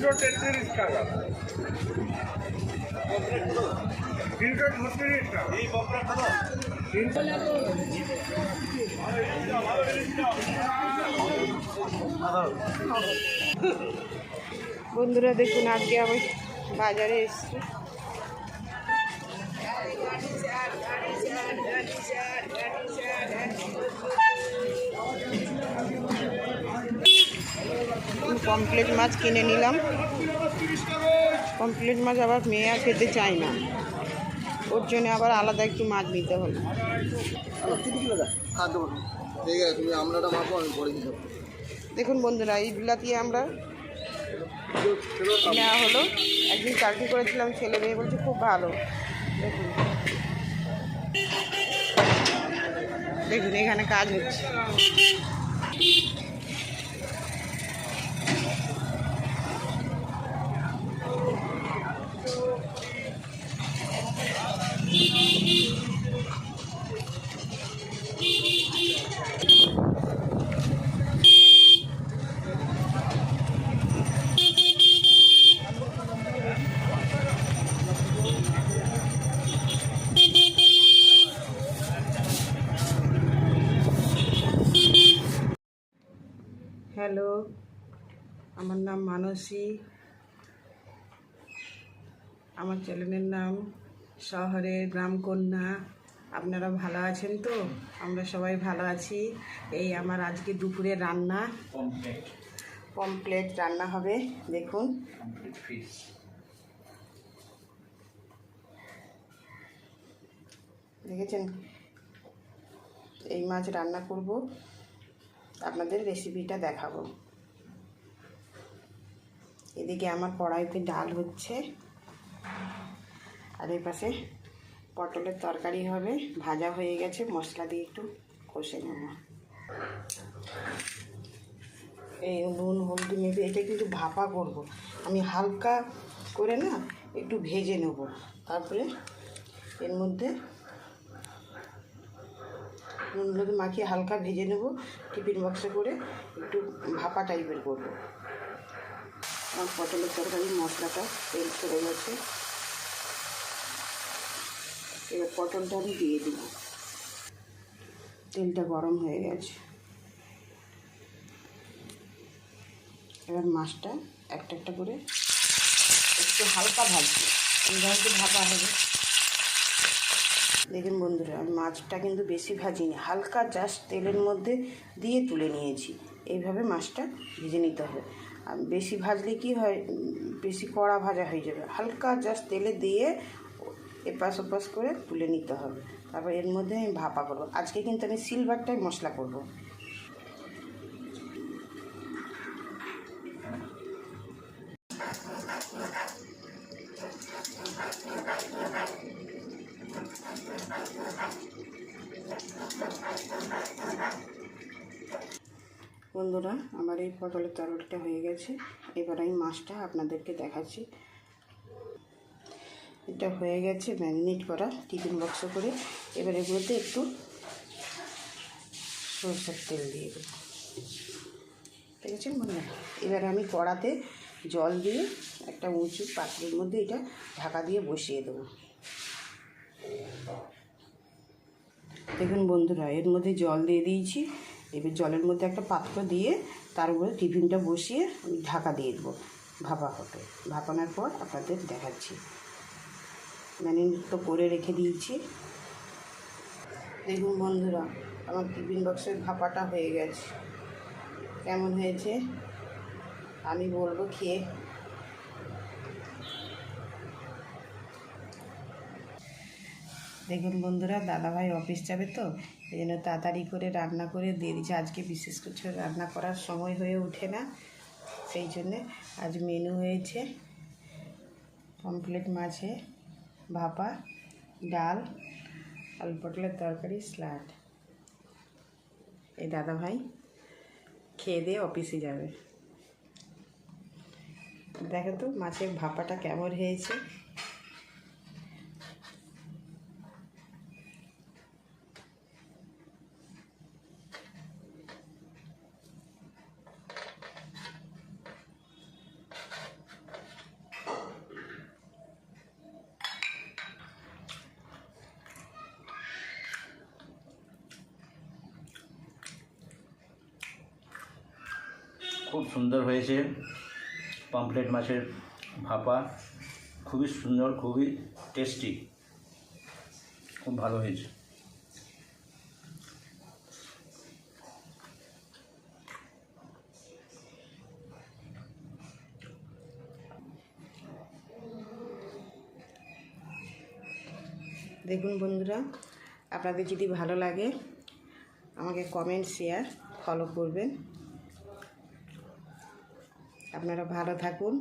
তিনশো তেত্রিশ টাকা। তিনশো ছত্রিশ টাকা। তিনশো বন্ধুরা দেখুন আজকে আমি বাজারে এসেছি। কমপ্লিট মাছ কিনে নিলাম। কমপ্লিট মাছ আবার মেয়ে আর খেতে চায় না। ওর জন্য আবার আলাদা একটু মাছ নিতে হলো। দেখুন বন্ধুরা, এই বিলাতি আমরা নেওয়া হলো। একদিন চাকরি করেছিলাম, ছেলে মেয়ে বলছে খুব ভালো। দেখুন। দেখুন, এখানে কাজ হচ্ছে। হ্যালো আমার নাম মানসী। আমার চ্যানেলের নাম শহরের গ্রামকন্যা আপনারা ভালো আছেন তো? আমরা সবাই ভালো আছি। এই আমার আজকে দুপুরে রান্না। কমপ্লেট রান্না হবে দেখুন। দেখেছেন? এই মাছ রান্না করব। আপনাদের রেসিপিটা দেখাবো। এদিকে আমার কড়াইতে ডাল হচ্ছে। আর এই পাশে পটলের তরকারি হবে, ভাজা হয়ে গেছে, মশলা দিয়ে একটু কষে নেব। এই নুন, হলদি মেপে এটা কিন্তু ভাপা করব। আমি হালকা করে না একটু ভেজে নেব। তারপরে এর মধ্যে নুন হলুদ মাখিয়ে হালকা ভেজে নেব টিফিন বক্সে করে একটু ভাপা টাইপের করব। আমার পটলের তরকারি, মশলাটা তেল ছেড়ে গেছে। এবার পটলটা আমি দিয়ে দিব। তেলটা গরম হয়ে গেছে। এবার মাছটা একটা একটা করে একটু হালকা ভাজবো। একটু ভাপা হবে। দেখুন বন্ধুরা, আমি মাছটা কিন্তু বেশি ভাজিনি, হালকা জাস্ট তেলের মধ্যে দিয়ে তুলে নিয়েছি। এইভাবে মাছটা ভেজে নিতে হবে। আর বেশি ভাজলে কি হয়, বেশি কড়া ভাজা হয়ে যাবে। হালকা জাস্ট তেলে দিয়ে এপাশ ওপাশ করে তুলে নিতে হবে। তারপর এর মধ্যে আমি ভাপা করব। আজকে কিন্তু আমি সিলভারটাই মশলা করব। বন্ধুরা, আমার এই পটলের তরলটা হয়ে গেছে। এবার আমি মাছটা আপনাদেরকে দেখাচ্ছি। এটা হয়ে গেছে ম্যারিনেট করা টিফিন বক্সে করে। এবার এগুলোতে একটু সরষের তেল দিয়ে দেবো। ঠিক আছে বন্ধুরা? এবার আমি কড়াতে জল দিয়ে একটা উঁচু পাত্রের মধ্যে এটা ঢাকা দিয়ে বসিয়ে দেবো। দেখুন বন্ধুরা, এর মধ্যে জল দিয়ে দিয়েছি। এবার জলের মধ্যে একটা পাত্র দিয়ে তার উপরে টিফিনটা বসিয়ে আমি ঢাকা দিয়ে দেবো ভাপা হবে ভাপানোর পর আপনাদের দেখাচ্ছি। ম্যানেজ তো করে রেখে দিয়েছি। দেখুন বন্ধুরা, আমার টিফিন বক্সের ভাপাটা হয়ে গেছে। কেমন হয়েছে? আমি বলব খেয়ে দেখুন বন্ধুরা, দাদাভাই অফিস যাবে তো, এই জন্য তাড়াতাড়ি করে রান্না করে দিয়ে দিচ্ছে আজকে বিশেষ কিছু রান্না করার সময় হয়ে ওঠে না, সেই জন্যে আজ মেনু হয়েছে কমপ্লিট মাছে, ভাপা, ডাল, আলু পটলের তরকারি, স্যালাড। এই দাদাভাই খেয়ে দিয়ে অফিসে যাবে। দেখো তো মাছের ভাপাটা কেমন হয়েছে। খুব সুন্দর হয়েছে। পমফ্লেট মাছের ভাপা খুবই সুন্দর, খুবই টেস্টি খুব ভালো হয়েছে। দেখুন বন্ধুরা, আপনাদের যদি ভালো লাগে, আমাকে কমেন্ট শেয়ার ফলো করবেন। আপনারা ভালো থাকুন।